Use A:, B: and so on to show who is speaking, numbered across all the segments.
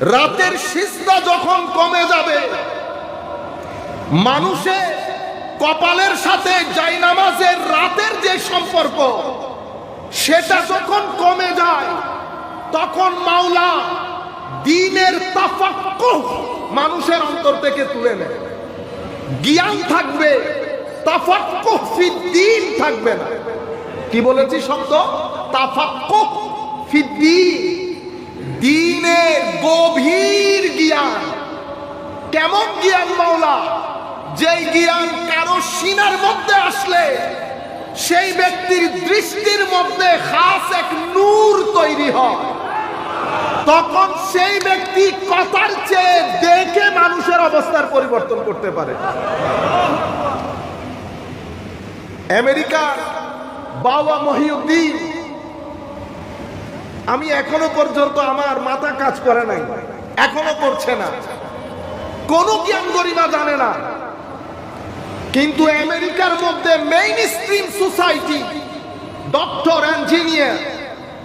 A: রাতের সিজদা যখন কমে যাবে মানুষের কপালের সাথে জাইনামাজের রাতের যে সম্পর্ক, সেটা যখন কমে যায়, তখন মাওলা দিনের তাফাক্কুহ মানুষের অন্তর থেকে তুলে নেয়। জ্ঞান থাকবে, তাফাক্কুহ ফিদ্দিন থাকবে না। কি বলেছি শব্দ? তাফাক্কুহ ফিদ্দিন। দিনের গভীর জ্ঞান, কেমন জ্ঞান মাওলা? যেই জ্ঞান কারও সিনার মধ্যে আসলে, সেই ব্যক্তির দৃষ্টির মধ্যে খাস এক নূর তৈরি হয়। তখন সেই ব্যক্তি কথার চেয়ে দেখে মানুষের অবস্থার পরিবর্তন করতে পারে। আমেরিকার বাবা মহিউদ্দিন আমি এখনও পর্যন্ত আমার মাথা কাজ করে নাই। এখনও করছে না। কোন জ্ঞান গরিমা জানে না। কিন্তু আমেরিকার মধ্যে mainstream society doctor engineer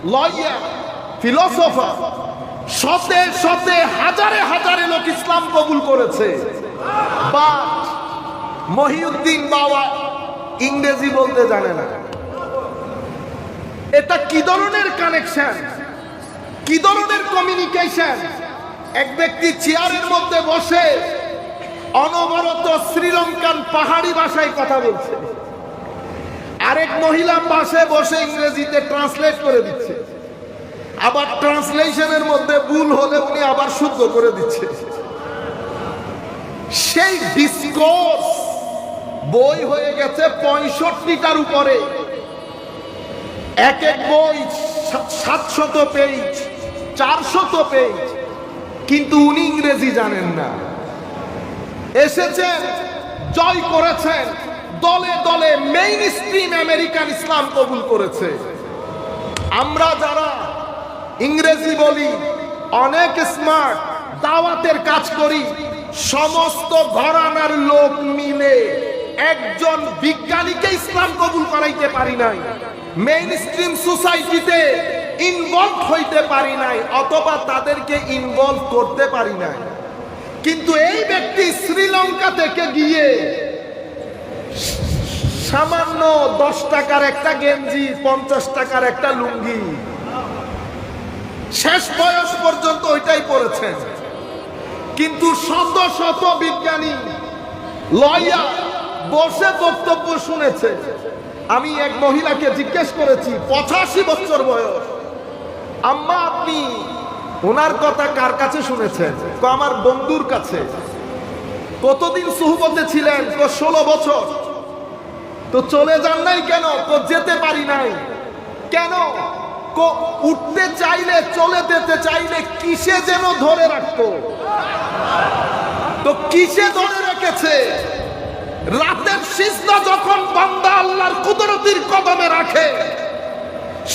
A: lawyer philosopher শতে শতে হাজারে হাজারে লোক ইসলাম কবুল করেছে। বা মহিউদ্দিন বাবা ইংরেজি বলতে জানে না। এটা কি ধরনের কানেকশন কি ধরনের কমিউনিকেশন এক ব্যক্তি চেয়ারের মধ্যে বসে অনবরত শ্রীলঙ্কান পাহাড়ি ভাষায় কথা বলছে। আরেক মহিলা পাশে বসে ইংরেজিতে ট্রান্সলেট করে দিচ্ছে। আবার ট্রান্সলেশনের মধ্যে ভুল হলে উনি আবার শুদ্ধ করে দিচ্ছে। সেই ডিসকোর্স বই হয়ে গেছে পঁয়ষট্টিটার উপরে। এক এক বই সাতশত পেজ চারশত পেজ কিন্তু উনি ইংরেজি জানেন না। এসেছেন, জয় করেছেন, দলে দলে মেইন স্ট্রিম আমেরিকান ইসলাম কবুল করেছে। আমরা যারা ইংরেজি বলি, অনেক স্মার্ট দাওয়াতের কাজ করি, সমস্ত ঘরানার লোক মিলে একজন বিজ্ঞানীকে ইসলাম কবুল করাইতে পারি নাই। মেইন স্ট্রিম সোসাইটিতে ইনভলভ হইতে পারি নাই, অথবা তাদেরকে ইনভলভ করতে পারি নাই। কিন্তু এই ব্যক্তি শ্রীলঙ্কা থেকে গিয়ে সামান্য দশ টাকার একটা গেঞ্জি, পঞ্চাশ টাকার একটা লুঙ্গি, শেষ বয়স পর্যন্ত ওইটাই পড়েছেন কিন্তু শত শত বিজ্ঞানী লয়া বসে বক্তব্য শুনেছে। আমি এক মহিলাকে জিজ্ঞেস করেছি, পঁচাশি বছর বয়স। আম্মা, আপনি ওনার কথা কার কাছে শুনেছেন? তো আমার বন্ধুর কাছে। কতদিন সুহবতে ছিলেন? তো ষোলো বছর। তো চলে যান নাই কেন? তো যেতে পারি নাই। কেন? উঠতে চাইলে, চলে যেতে চাইলে কিসে যেন ধরে রাখতো? তো কিসে ধরে রেখেছে? রাতের সিজদা যখন বান্দা আল্লাহর কুদরতির কদমে রাখে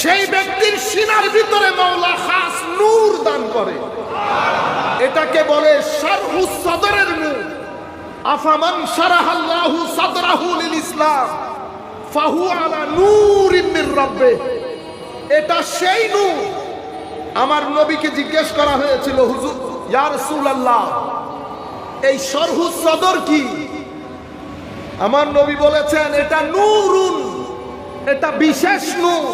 A: সেই ব্যক্তির সিনার ভিতরে মাওলা খাস নূর দান করে। এটাকে বলে শারহু সদরের নূর। আফামান শারাহাল্লাহু সাদরাহু লিল ইসলাম ফাহু আলা নূরিন মির রাব্বে এটা সেই নূর। আমার নবীকে জিজ্ঞেস করা হয়েছিল, হুজুর, ইয়া রাসূলুল্লাহ, এই সরহু সদর কি? আমার নবী বলেছেন, এটা নূরুন, এটা বিশেষ নূর।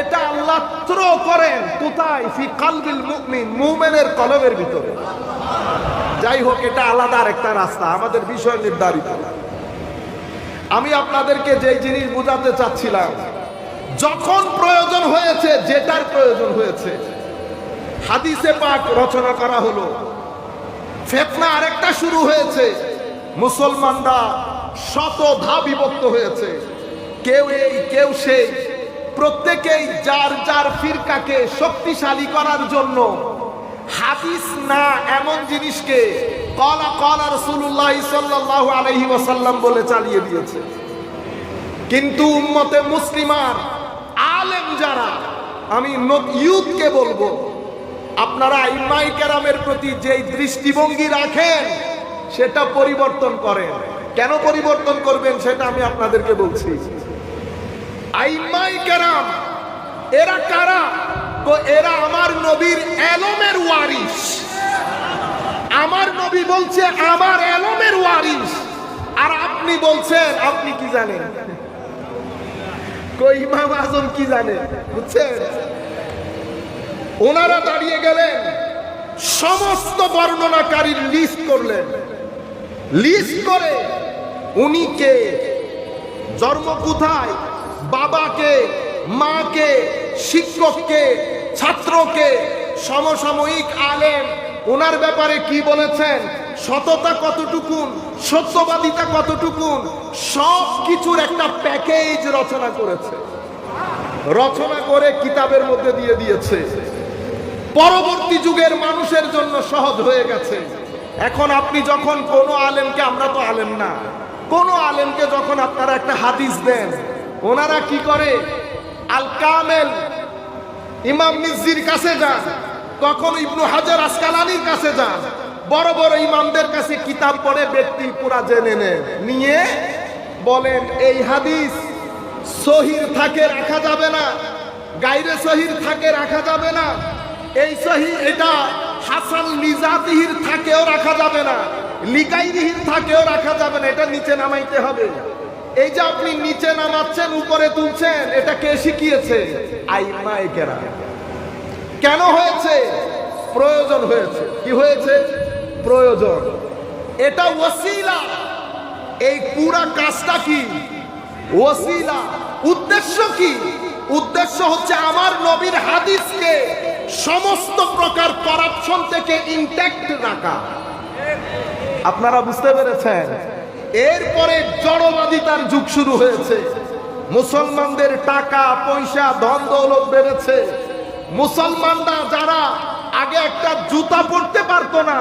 A: এটা আল্লাহ করেন কোথায়? ফি কালবিল মুমিন, মুমিনের কলবের ভিতরে। যাই হোক, এটা আলাদা একটা রাস্তা, আমাদের বিষয় নির্ধারিত। আমি আপনাদেরকে যে জিনিস বোঝাতে চাচ্ছিলাম, যখন প্রয়োজন হয়েছে, যেটার প্রয়োজন হয়েছে, হাদিসে পাক রচনা করা হলো, ফেতনা আরেকটা শুরু হয়েছে, মুসলমানরা শত ধা বিভক্ত হয়েছে। কেউ এই, কেউ সেই। প্রত্যেকেই যার যার ফিরকাকে শক্তিশালী করার জন্য হাদিস না এমন জিনিসকে কলা কলা রসুল্লাহ সাল্লাহ আলহি ওসাল্লাম বলে চালিয়ে দিয়েছে। কিন্তু উম্মতে মুসলিমার আলেম যারা, আমি ইউথকে বলব, আপনারা ইমাই কেরামের প্রতি যেই দৃষ্টিভঙ্গি রাখেন, সেটা পরিবর্তন করেন। কেন পরিবর্তন করবেন সেটা আমি আপনাদেরকে বলছি। আইমাই কেরাম, এরা কারা? তো এরা আমার নবীর এলমের ওয়ারিস আমার নবী বলছে, আমার এলমের ওয়ারিস আর আপনি বলছেন, আপনি কি জানেন? কই ইমাম আজম কি জানে? বুঝছেন? ওনারা দাঁড়িয়ে গেলেন, সমস্ত বর্ণনাকারীর লিস্ট করলেন। লিস্ট করে উনি কে? জন্ম কোথায়? বাবাকে, মাকে, শিক্ষককে, ছাত্রকে, সমসাময়িক আলেম, ওনার ব্যাপারে কি বলেছেন? সততা কতটুকুন? সত্যবাদিতা কতটুকুন? সব কিছুর একটা প্যাকেজ রচনা করেছে। রচনা করে কিতাবের মধ্যে দিয়ে দিয়েছে। পরবর্তী যুগের মানুষের জন্য সহজ হয়ে গেছে। এখন আপনি যখন কোনো আলেমকে, আমরা তো আলেম না, কোনো আলেমকে যখন আপনারা একটা হাদিস দেন ওনারা কি করে? আল কামেল ইমাম মিজির কাছে যান। তখন ইবনু হাজার আসকালানির কাছে যান। বড় বড় ইমামদের কাছে কিতাব পড়ে ব্যক্তি পুরা জেনে নেন। নিয়ে বলেন, এই হাদিস সহির থাকে, রাখা যাবে না। গাইরে সহির থাকে, রাখা যাবে না। এই সহি এটা হাসান লিজাতিহির থাকেও রাখা যাবে না। লিগাইরিহির থাকেও রাখা যাবে না। এটা নিচে নামাইতে হবে। এই যে আপনি নিচে নামাচ্ছেন, উপরে তুলছেন, এটা কে শিখিয়েছে? কেন হয়েছে? প্রয়োজন হয়েছে। কি হয়েছে? প্রয়োজন। এটা ওসিলা। এই পুরা কাজটা কি? ওসিলা। উদ্দেশ্য কি? উদ্দেশ্য হচ্ছে আমার নবীর হাদিসকে সমস্ত প্রকার করাপশন থেকে ইনট্যাক্ট রাখা। আপনারা বুঝতে পেরেছেন? এরপরে জড়বাদিতার যুগ শুরু হয়েছে। মুসলমানদের টাকা, পয়সা, ধন দৌলত বেড়েছে। মুসলমানরা যারা আগে একটা জুতা পরতে পারতো না,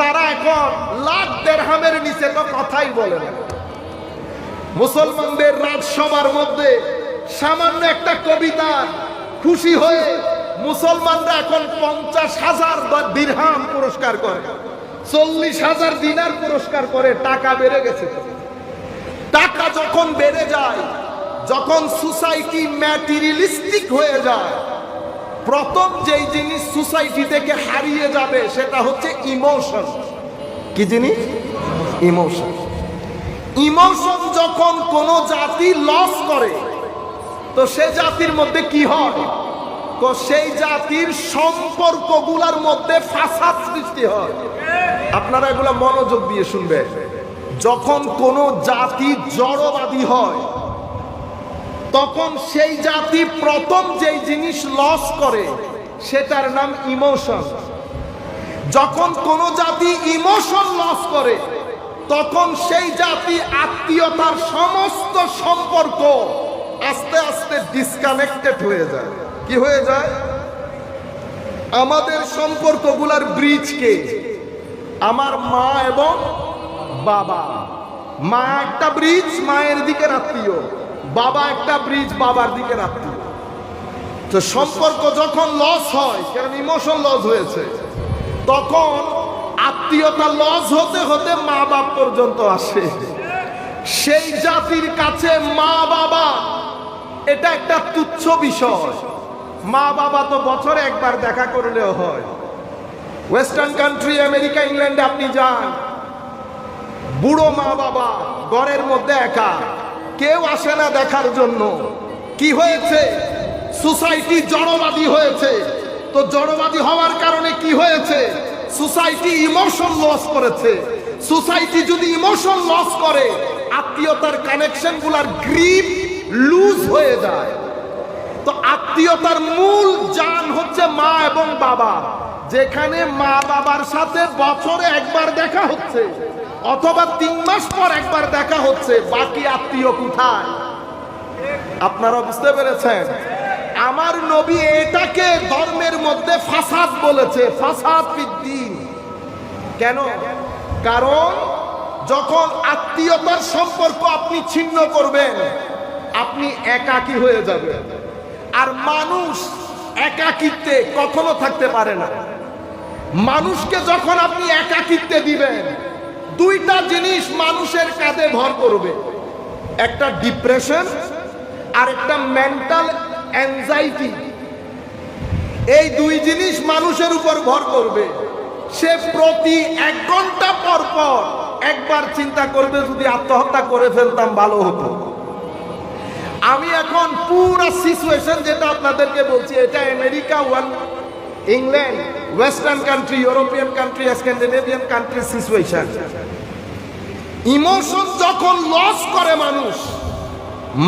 A: তারা এখন লাখ দেড়হামের নিচে তো কথাই বলে না। মুসলমানদের রাজসভার মধ্যে সামান্য একটা কবিতা খুশি হয়ে মুসলমানরা এখন পঞ্চাশ হাজার বা দিরহাম পুরস্কার করে। চল্লিশ হাজার দিনার পুরস্কার করে টাকা বেড়ে গেছে। টাকা যখন বেড়ে যায়, যখন সোসাইটি ম্যাটেরিয়ালিস্টিক হয়ে যায়, প্রথম যেই জিনিস সোসাইটি থেকে হারিয়ে যাবে সেটা হচ্ছে ইমোশন। কি জিনিস? ইমোশন। ইমোশন যখন কোন জাতি লস করে, তো সে জাতির মধ্যে কি হয়? তো সেই জাতির সম্পর্কগুলার মধ্যে ফাসাদ সৃষ্টি হয়। আপনারা এগুলা মনোযোগ দিয়ে শুনবেন। যখন কোন জাতি জড়বাদী হয়, তখন সেই জাতি প্রথম যেই জিনিস লস করে, সেটার নাম ইমোশন যখন কোন জাতি ইমোশন লস করে, তখন সেই জাতি আত্মীয়তার সমস্ত সম্পর্ক আস্তে আস্তে ডিসকানেক্টেড হয়ে যায়। কি হয়ে যায়? আমাদের সম্পর্কগুলার ব্রিজকে আমার মা এবং বাবা। মা একটা ব্রিজ মায়ের দিকে আত্মীয়। বাবা একটা ব্রিজ বাবার দিকে আত্মীয়। তো সম্পর্ক যখন লস হয়, কারণ ইমোশন লস হয়েছে, তখন আত্মীয়তা লস হতে হতে মা বাপ পর্যন্ত আসে। সেই জাতির কাছে মা বাবা এটা একটা তুচ্ছ বিষয়। মা বাবা তো বছরে একবার দেখা করলেও হয়। ওয়েস্টার্ন কান্ট্রি আমেরিকা ইংল্যান্ডে আপনি যান। বুড়ো মা বাবা ঘরের মধ্যে একা। কেউ আসে না দেখার জন্য। কি হয়েছে? সোসাইটি জড়বাদী হয়েছে। তো জড়বাদী হওয়ার কারণে কি হয়েছে? সোসাইটি ইমোশন লস করেছে। সোসাইটি যদি ইমোশন লস করে, আত্মীয়তার কানেকশনগুলার গ্রিপ লুজ হয়ে যায়। তো আত্মীয়তার মূল জান হচ্ছে মা এবং বাবা। যেখানে মা বাবার সাথে বছরে একবার দেখা হচ্ছে, অথবা তিন মাস পর একবার দেখা হচ্ছে, বাকি আত্মীয় কোথায়? আপনারা বুঝতে পেরেছেন? আমার নবী এটাকে ধর্মের মধ্যে ফাসাদ বলেছে, ফাসাদ দিন। কেন? কারণ যখন আত্মীয়তার সম্পর্ক আপনি ছিন্ন করবেন, আপনি একাকী হয়ে যাবেন। আর মানুষ একাকিত্বে কখনো থাকতে পারে না। মানুষকে যখন আপনি একাকিত্বে দিবেন, দুইটা জিনিস মানুষের কাঁধে ভর করবে। একটা ডিপ্রেশন আর একটা মেন্টাল অ্যাংজাইটি। এই দুই জিনিস মানুষের উপর ভর করবে। সে প্রতি এক ঘণ্টা পর পর একবার চিন্তা করবে, যদি আত্মহত্যা করে ফেলতাম, ভালো হতো। আমি এখন পুরো সিচুয়েশন যেটা আপনাদেরকে বলছি, এটা America one England western country European country Scandinavian country situation emotion যখন লস করে মানুষ,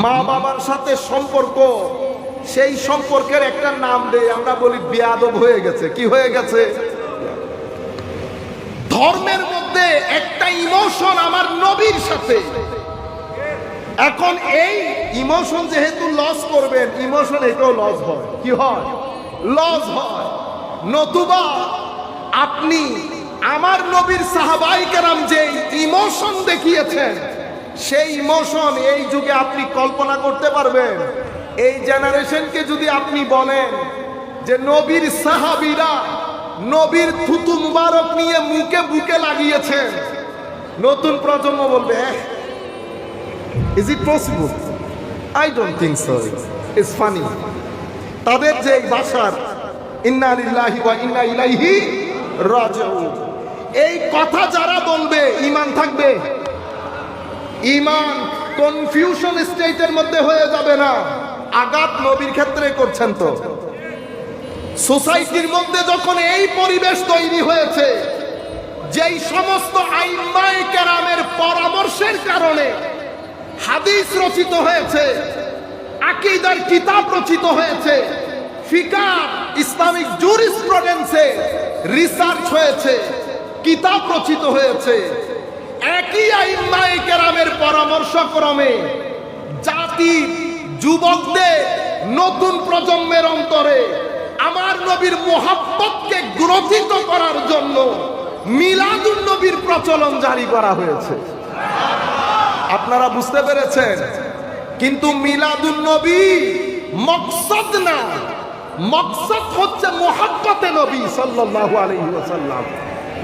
A: মা বাবার সাথে সম্পর্ক, সেই সম্পর্কের একটা নাম দেয় আমরা বলি বেয়াদব হয়ে গেছে। কি হয়ে গেছে? ধর্মের মধ্যে একটা ইমোশন আমার নবীর সাথে। এখন এই ইমোশন যেহেতু লস করবেন ইমোশন এটাও লস হয়। কি হয়? লস হয়। নতুবা, আপনি আমার নবীর সাহাবাই কেরাম যে ইমোশন দেখিয়েছেন, সেই ইমোশন এই যুগে আপনি কল্পনা করতে পারবেন। এই জেনারেশনকে যদি আপনি বলেন যে নবীর সাহাবিরা নবীর থুতু মুবারক নিয়ে মুখে বুকে লাগিয়েছেন, নতুন প্রজন্ম বলবে is it possible I don't think so it's funny তাদের যে ভাষার ইন্না লিল্লাহি ইন্না ইলাইহি রাজিউন। এই কথা যারা বলবে ইমান থাকবে। ইমান কনফিউশন স্টেটের মধ্যে হয়ে যাবে না। আঘাত নবীর ক্ষেত্রে করছেন তো। সোসাইটির মধ্যে যখন এই পরিবেশ তৈরি হয়েছে, যেই সমস্ত আইমাই কেরামের পরামর্শের কারণে হাদিস রচিত হয়েছে, আকিদার কিতাব রচিত হয়েছে ফিকা ইসলামিক জুরিসপ্রুডেন্সে রিসার্চ হয়েছে, কিতাব রচিত হয়েছে। একই আইম্মাই কেরামের পরামর্শ ক্রমে জাতি, যুবকদের নতুন প্রজন্মের অন্তরে আমার নবীর মোহাব্বতকে গ্রথিত করার জন্য মিলাদুন নবীর প্রচলন জারি করা হয়েছে। আপনারা বুঝতে পেরেছেন, কিন্তু মিলাদুন নবী মকসদ না। মকসদ হচ্ছে মোহাব্বতে নবী সাল্লাল্লাহু আলাইহি ওয়াসাল্লাম।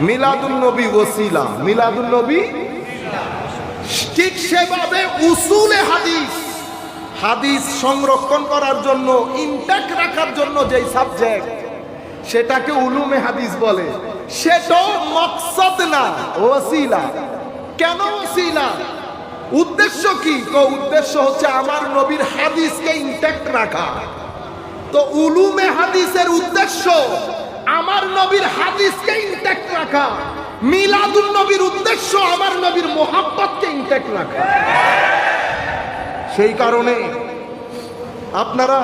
A: মিলাদুন নবী ওসিলা মিলাদুন নবী? ঠিক সেভাবে উসুলে হাদিস। হাদিস সংরক্ষণ করার জন্য ইনটেক রাখার জন্য যেই সাবজেক্ট সেটাকে উলুমে হাদিস বলে। সেটাও মকসদ না ওসিলা কেন ওসিলা উদ্দেশ্য কি? তো উদ্দেশ্য হচ্ছে আমার নবীর হাদিসকে ইনটেক্ট রাখা। তো উলুমে হাদিসের উদ্দেশ্য, আমার নবীর হাদিসকে ইনটেক্ট রাখা। মিলাদুন নবীর উদ্দেশ্য, আমার নবীর মোহাব্বতকে ইনটেক্ট রাখা। সেই কারণে আপনারা,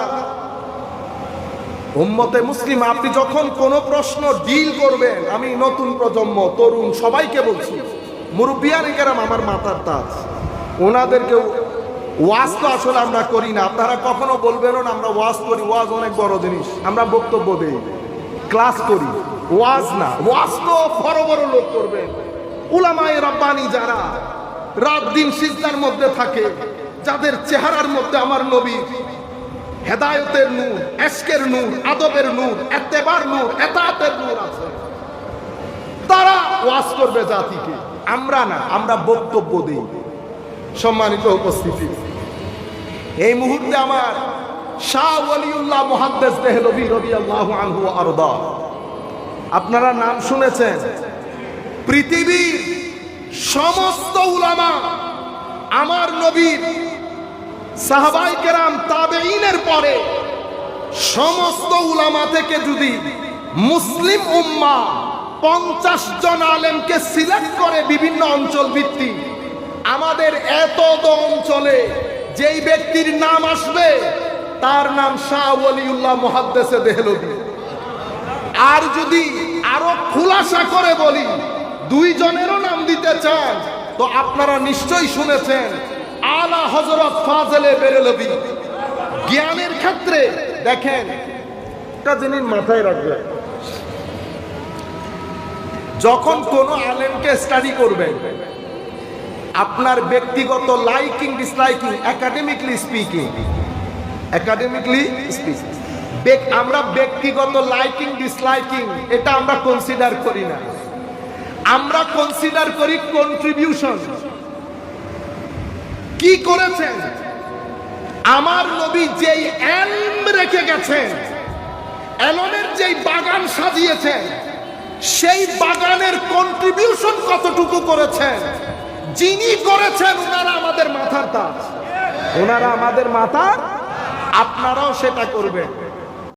A: উম্মতে মুসলিম, আপনি যখন কোনো প্রশ্ন ডিল করবেন, আমি নতুন প্রজন্ম, তরুণ, সবাইকে বলছি মুরব্বিয়ানে কেরাম, আমার মাথার তাজ। ওনাদেরকে ওয়াজ তো আসলে আমরা করি না। আপনারা কখনো বলবেনও না, আমরা ওয়াজ করি। ওয়াজ অনেক বড় জিনিস। আমরা বক্তব্য দেই। ক্লাস করি। ওয়াজ না। ওয়াজ তো বড় বড় লোক করবে। উলামায়ে রব্বানি যারা রাত দিন সিজদার মধ্যে থাকে, যাদের চেহারার মধ্যে আমার নবী হেদায়তের নূর এশকের নূর, আদবের নূর এত্তেবার নূর, এতাতের নূর আছে। তারা ওয়াজ করবে জাতিকে। আমরা না, আমরা বক্তব্য দিই। সম্মানিত উপস্থিতি। এই মুহূর্তে আমার শাহ আপনারা নাম শুনেছেন। পৃথিবীর সমস্ত উলামা আমার নবীর সাহাবাই কেরাম তাবেইনের পরে সমস্ত উলামা থেকে যদি মুসলিম উম্মা পঞ্চাশ জন আলেমকে সিলেক্ট করে বিভিন্ন অঞ্চল ভিত্তিক আমাদের এত অঞ্চলে যেই ব্যক্তির নাম আসবে, তার নাম শাহ মহাদ্দেশে দেহলবি আর যদি আরও খুলাসা করে বলি, দুইজনেরও নাম দিতে চান, তো আপনারা নিশ্চয়ই শুনেছেন, আলা হজরত ফাজলে বেরেলবি জ্ঞানের ক্ষেত্রে দেখেন, একটা জিনিস মাথায় রাখবেন। যখন কোনো আলেমকে স্টাডি করবেন আপনার ব্যক্তিগত liking disliking academically speaking academically speaking আমরা ব্যক্তিগত লাইকিং ডিসলাইকিং এটা আমরা কনসিডার করি না। আমরা কনসিডার করি কন্ট্রিবিউশন কি করেছেন? আমার নবী যেই এলম রেখে গেছেন এলনের যেই বাগান সাজিয়েছেন, সেই বাগানের কন্ট্রিবিউশন কতটুকু করেছেন? যিনি করেছেন ওনারা আমাদের মাথার তাজ ওনারা আমাদের মাথা আপনারাও সেটা করবেন।